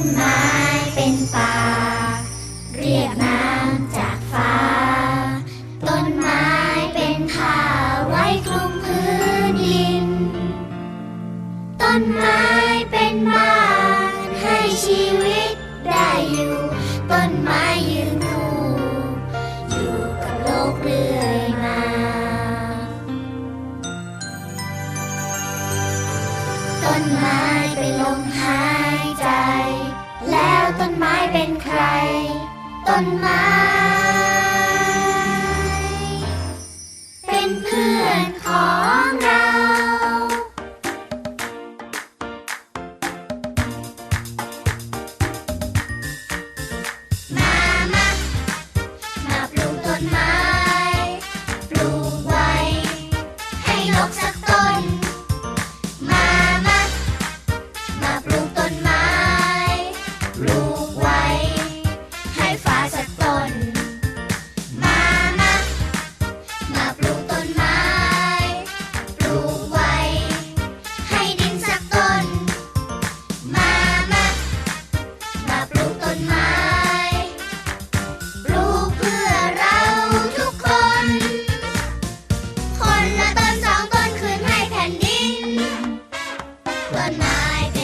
นไม้เป็นป่า เรียกน้ำจากฟ้า ต้นไม้เป็นผ้าไว้คลุมพื้นดิน ต้นไม้เป็นบ้านให้ชีวิตได้อยู่ ต้นไม้ยืนคู่อยู่กับโลกเรื่อยมาต้นไม้เป็นลมหายใจ แล้วต้นไม้เป็นใคร ต้นไม้ were my